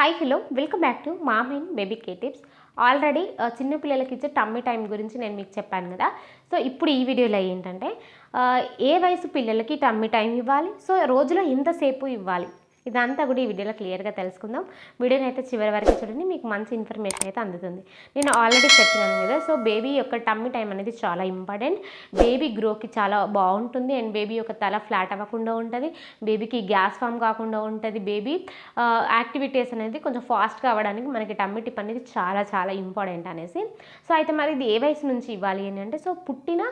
Hi hello welcome back to mom and baby K tips already చిన్న పిల్లలకి ఇచ్చే tummy time గురించి నేను మీకు చెప్పాను కదా. సో ఇప్పుడు ఈ వీడియోలో ఏంటంటే uh, ఏ వయసు పిల్లలకి టమ్మీ టైం ఇవ్వాలి? సో రోజులో ఎంతసేపు ఇవ్వాలి? ఇదంతా కూడా ఈ వీడియోలో క్లియర్గా తెలుసుకుందాం. వీడియోని అయితే చివరి వరకు చూడండి మీకు మంచి ఇన్ఫర్మేషన్ అయితే అందుతుంది. నేను ఆల్రెడీ చెప్పినాను కదా సో బేబీ యొక్క టమ్మీ టైం అనేది చాలా ఇంపార్టెంట్ బేబీ గ్రోకి చాలా బాగుంటుంది. అండ్ బేబీ యొక్క తల ఫ్లాట్ అవ్వకుండా ఉంటుంది. బేబీకి గ్యాస్ ఫామ్ కాకుండా ఉంటుంది. బేబీ యాక్టివిటీస్ అనేది కొంచెం ఫాస్ట్గా అవ్వడానికి మనకి టమ్మీ టిప్ అనేది చాలా చాలా ఇంపార్టెంట్ అనేసి. సో అయితే మరి ఇది ఏ వయసు నుంచి ఇవ్వాలి అని అంటే సో పుట్టిన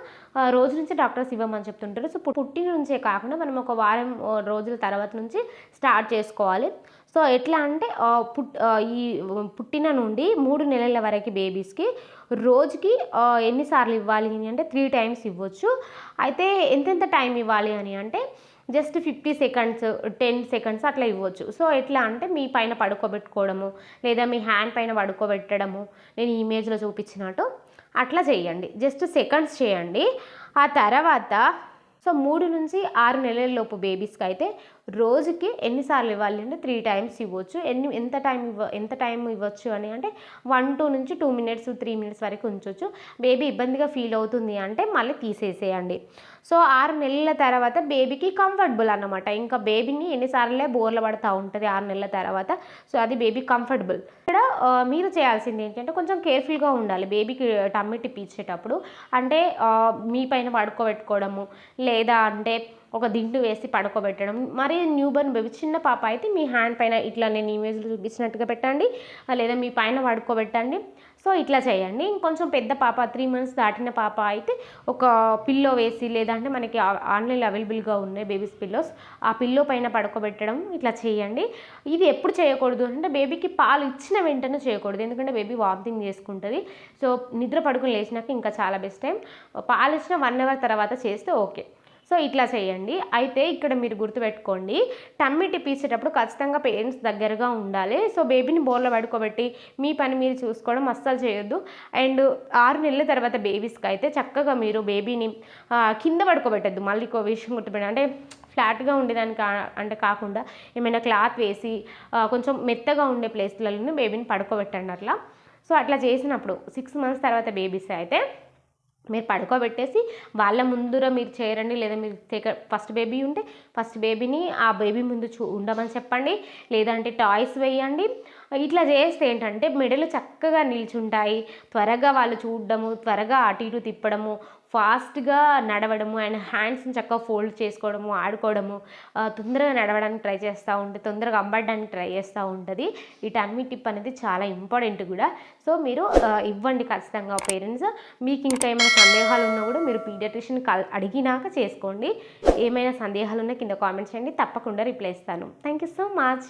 రోజు నుంచి డాక్టర్స్ ఇవ్వమని చెప్తుంటారు. సో పుట్టిన నుంచే కాకుండా మనం ఒక వారం రోజుల తర్వాత నుంచి స్టార్ట్ చేసుకోవాలి. సో ఎట్లా అంటే పుట్ ఈ పుట్టిన నుండి మూడు నెలల వరకు బేబీస్కి రోజుకి ఎన్నిసార్లు ఇవ్వాలి అని అంటే త్రీ టైమ్స్ ఇవ్వచ్చు. అయితే ఎంతెంత టైం ఇవ్వాలి అని అంటే just fifty seconds ten seconds అట్లా ఇవ్వచ్చు. సో ఎట్లా అంటే మీ పైన పడుకోబెట్టుకోవడము లేదా మీ హ్యాండ్ పైన పడుకోబెట్టడము నేను ఇమేజ్లో చూపించినట్టు అట్లా చేయండి. జస్ట్ సెకండ్స్ చేయండి. ఆ తర్వాత సో మూడు నుంచి ఆరు నెలల లోపు బేబీస్కి అయితే రోజుకి ఎన్నిసార్లు ఇవ్వాలి అంటే త్రీ టైమ్స్ ఇవ్వచ్చు. ఎన్ని ఎంత టైం ఇవ్వ ఎంత టైం ఇవ్వచ్చు అని అంటే వన్ టూ నుంచి టూ మినిట్స్ త్రీ మినిట్స్ వరకు ఉంచవచ్చు బేబీ ఇబ్బందిగా ఫీల్ అవుతుంది అంటే మళ్ళీ తీసేసేయండి. సో ఆరు నెలల తర్వాత బేబీకి కంఫర్టబుల్ అన్నమాట. ఇంకా బేబీని ఎన్నిసార్లే బోర్ల పడుతూ ఉంటుంది ఆరు నెలల తర్వాత. సో అది బేబీ కంఫర్టబుల్ ఇక్కడ మీరు చేయాల్సింది ఏంటంటే కొంచెం కేర్ఫుల్గా ఉండాలి. బేబీకి టమ్మి టిప్ అంటే మీ పైన పడుకోబెట్టుకోవడము లేదా అంటే ఒక దిండు వేసి పడుకోబెట్టడం. మరి న్యూ బర్న్ బేబీ చిన్న పాప అయితే మీ హ్యాండ్ పైన ఇట్లా నేను ఇమేజ్లో చూపించినట్టుగా పెట్టండి. లేదా మీ పైన పడుకోబెట్టండి. సో ఇట్లా చేయండి. ఇంకొంచెం పెద్ద పాప త్రీ మంత్స్ దాటిన పాప అయితే ఒక పిల్లో వేసి లేదంటే మనకి ఆన్లైన్లో అవైలబుల్గా ఉన్నాయి బేబీస్ పిల్లోస్ ఆ పిల్లో పైన పడుకోబెట్టడం ఇట్లా చేయండి. ఇది ఎప్పుడు చేయకూడదు అంటే బేబీకి పాలు ఇచ్చిన వెంటనే చేయకూడదు. ఎందుకంటే బేబీ వామిటింగ్ చేసుకుంటుంది. సో నిద్ర పడుకుని లేచినాక ఇంకా చాలా బెస్ట్ టైం పాలు ఇచ్చిన వన్ అవర్ తర్వాత చేస్తే ఓకే సో ఇట్లా చేయండి. అయితే ఇక్కడ మీరు గుర్తుపెట్టుకోండి టమ్మీ టిప్ ఖచ్చితంగా పేరెంట్స్ దగ్గరగా ఉండాలి. సో బేబీని బోర్లో పడుకోబెట్టి మీ పని మీరు చూసుకోవడం అస్సలు చేయొద్దు. అండ్ ఆరు నెలల తర్వాత బేబీస్కి అయితే చక్కగా మీరు బేబీని కింద పడుకోబెట్టద్దు. మళ్ళీ ఇంకో విషయం గుర్తుపెట్టండి అంటే ఫ్లాట్గా ఉండేదానికి అంటే కాకుండా ఏమైనా క్లాత్ వేసి కొంచెం మెత్తగా ఉండే ప్లేస్లలో బేబీని పడుకోబెట్టండి అట్లా. సో అట్లా చేసినప్పుడు సిక్స్ మంత్స్ తర్వాత బేబీస్ అయితే మీరు పడుకోబెట్టేసి వాళ్ళ ముందుర మీరు చేరండి లేదా మీరు సెకండ్ ఫస్ట్ బేబీ ఉంటే ఫస్ట్ బేబీని ఆ బేబీ ముందు చూ ఉండమని చెప్పండి. లేదంటే టాయ్స్ వేయండి. ఇట్లా చేస్తే ఏంటంటే మెడలు చక్కగా నిల్చుంటాయి. త్వరగా వాళ్ళు చూడడము త్వరగా అటు ఇటు తిప్పడము ఫాస్ట్గా నడవడము అండ్ హ్యాండ్స్ని చక్కగా ఫోల్డ్ చేసుకోవడము ఆడుకోవడము తొందరగా నడవడానికి ట్రై చేస్తూ ఉంటుంది తొందరగా అంబడడానికి ట్రై చేస్తూ ఉంటుంది. ఈ టిప్ అనేది చాలా ఇంపార్టెంట్ కూడా. సో మీరు ఇవ్వండి ఖచ్చితంగా పేరెంట్స్. మీకు ఇంకా ఏమైనా సందేహాలు ఉన్నా కూడా మీరు పీడియాట్రిషియన్ కల్ అడిగినాక చేసుకోండి. ఏమైనా సందేహాలు ఉన్నా కింద కామెంట్ చేయండి. తప్పకుండా రిప్లై ఇస్తాను. Thank you so much.